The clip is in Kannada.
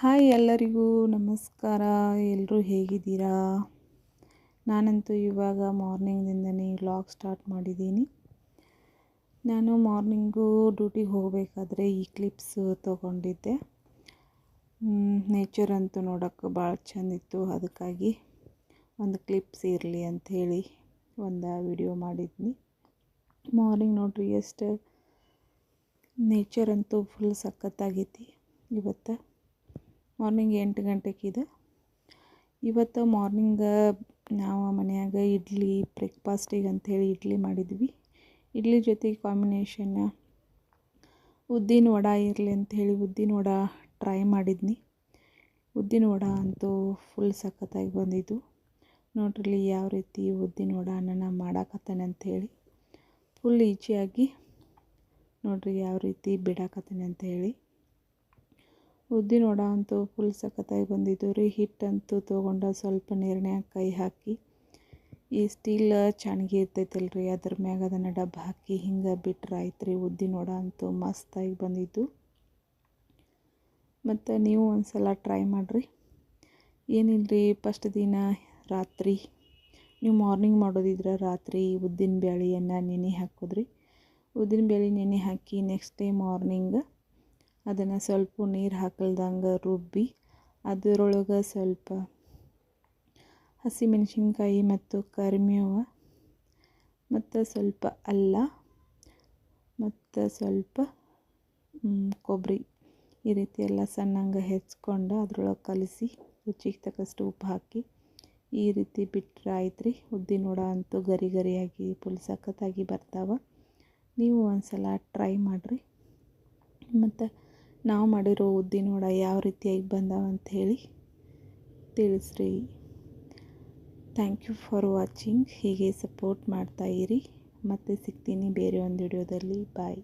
ಹಾಯ್ ಎಲ್ಲರಿಗೂ ನಮಸ್ಕಾರ. ಎಲ್ಲರೂ ಹೇಗಿದ್ದೀರಾ? ನಾನಂತೂ ಇವಾಗ ಮಾರ್ನಿಂಗ್ದಿಂದನೇ ವ್ಲಾಗ್ ಸ್ಟಾರ್ಟ್ ಮಾಡಿದ್ದೀನಿ. ನಾನು ಮಾರ್ನಿಂಗು ಡ್ಯೂಟಿಗೆ ಹೋಗಬೇಕಾದ್ರೆ ಈ ಕ್ಲಿಪ್ಸ್ ತೊಗೊಂಡಿದ್ದೆ. ನೇಚರ್ ಅಂತೂ ನೋಡೋಕ್ಕೆ ಭಾಳ ಚೆಂದಿತ್ತು. ಅದಕ್ಕಾಗಿ ಒಂದು ಕ್ಲಿಪ್ಸ್ ಇರಲಿ ಅಂಥೇಳಿ ಒಂದು ವಿಡಿಯೋ ಮಾಡಿದ್ನಿ. ಮಾರ್ನಿಂಗ್ ನೋಡ್ರಿ, ಎಷ್ಟು ನೇಚರ್ ಅಂತೂ ಫುಲ್ ಸಖತ್ತಾಗೈತಿ ಇವತ್ತು. ಮಾರ್ನಿಂಗ್ ಎಂಟು ಗಂಟೆಗಿದೆ ಇವತ್ತು ಮಾರ್ನಿಂಗ್, ನಾವು ಮನೆಯಾಗ ಇಡ್ಲಿ ಬ್ರೇಕ್ಫಾಸ್ಟಿಗೆ ಅಂಥೇಳಿ ಇಡ್ಲಿ ಮಾಡಿದ್ವಿ. ಇಡ್ಲಿ ಜೊತೆಗೆ ಕಾಂಬಿನೇಷನ್ ಉದ್ದಿನ ವಡ ಇರಲಿ ಅಂಥೇಳಿ ಉದ್ದಿನ ವಡ ಟ್ರೈ ಮಾಡಿದ್ನಿ. ಉದ್ದಿನ ವಡ ಅಂತೂ ಫುಲ್ ಸಖತ್ತಾಗಿ ಬಂದಿದ್ದು. ನೋಡ್ರಿ ಯಾವ ರೀತಿ ಉದ್ದಿನ ವಡಾನ ನಾನು ಮಾಡಾಕತ್ತೇನೆ ಅಂಥೇಳಿ ಫುಲ್ ಈಜಿಯಾಗಿ ನೋಡ್ರಿ ಯಾವ ರೀತಿ ಬಿಡಾಕತ್ತೇನೆ ಅಂಥೇಳಿ. ಉದ್ದಿನ ವಡ ಅಂತೂ ಫುಲ್ ಸಖತ್ತಾಗಿ ಬಂದಿದ್ದು ರೀ ಹಿಟ್ಟಂತೂ ತೊಗೊಂಡು ಸ್ವಲ್ಪ ನೀರಿನ್ಯಾಗ ಕೈ ಹಾಕಿ. ಈ ಸ್ಟೀಲ್ ಚಾಣಿಗೆ ರೀ ಅದ್ರ ಮ್ಯಾಗ ಅದನ್ನು ಡಬ್ಬ ಹಾಕಿ ಹಿಂಗೆ ಬಿಟ್ರೆ ಆಯ್ತು ರೀ ಉದ್ದಿನ ವಡ ಅಂತೂ ಮಸ್ತಾಗಿ ಬಂದಿದ್ದು ಮತ್ತು ನೀವು ಒಂದು ಸಲ ಟ್ರೈ ಮಾಡಿರಿ. ಏನಿಲ್ಲರಿ ಫಸ್ಟ್ ದಿನ ರಾತ್ರಿ, ನೀವು ಮಾರ್ನಿಂಗ್ ಮಾಡೋದಿದ್ರೆ ರಾತ್ರಿ ಉದ್ದಿನ ಬೇಳೆಯನ್ನು ನೆನೆ ಹಾಕೋದ್ರಿ. ಉದ್ದಿನ ಬೇಳೆ ನೆನೆ ಹಾಕಿ ನೆಕ್ಸ್ಟ್ ಡೇ ಮಾರ್ನಿಂಗ್ ಅದನ್ನು ಸ್ವಲ್ಪ ನೀರು ಹಾಕಲ್ದಂಗೆ ರುಬ್ಬಿ, ಅದರೊಳಗೆ ಸ್ವಲ್ಪ ಹಸಿಮೆಣಸಿನ್ಕಾಯಿ ಮತ್ತು ಕರಿಮೇವು ಮತ್ತು ಸ್ವಲ್ಪ ಅಲ್ಲ ಮತ್ತು ಸ್ವಲ್ಪ ಕೊಬ್ಬರಿ ಈ ರೀತಿ ಎಲ್ಲ ಸಣ್ಣಂಗೆ ಹೆಚ್ಕೊಂಡು ಅದ್ರೊಳಗೆ ಕಲಸಿ ರುಚಿಗೆ ತಕ್ಕಷ್ಟು ಉಪ್ಪು ಹಾಕಿ ಈ ರೀತಿ ಬಿಟ್ಟರೆ ಆಯ್ತು ರೀ ಉದ್ದಿನ ವಡ ಅಂತೂ ಗರಿ ಗರಿಯಾಗಿ ಫುಲ್ ಸಖತ್ತಾಗಿ ಬರ್ತಾವೆ. ನೀವು ಒಂದು ಸಲ ಟ್ರೈ ಮಾಡಿರಿ. ಮತ್ತು ನಾವು ಮಾಡಿರೋ ಉದ್ದಿನ ವಡ ಯಾವ ರೀತಿಯಾಗಿ ಬಂದಾವ ಅಂಥೇಳಿ ತಿಳಿಸ್ರಿ. ಥ್ಯಾಂಕ್ ಯು ಫಾರ್ ವಾಚಿಂಗ್ ಹೀಗೆ ಸಪೋರ್ಟ್ ಮಾಡ್ತಾಯಿರಿ ಮತ್ತೆ ಸಿಗ್ತೀನಿ ಬೇರೆ ಒಂದು ವಿಡಿಯೋದಲ್ಲಿ ಬಾಯ್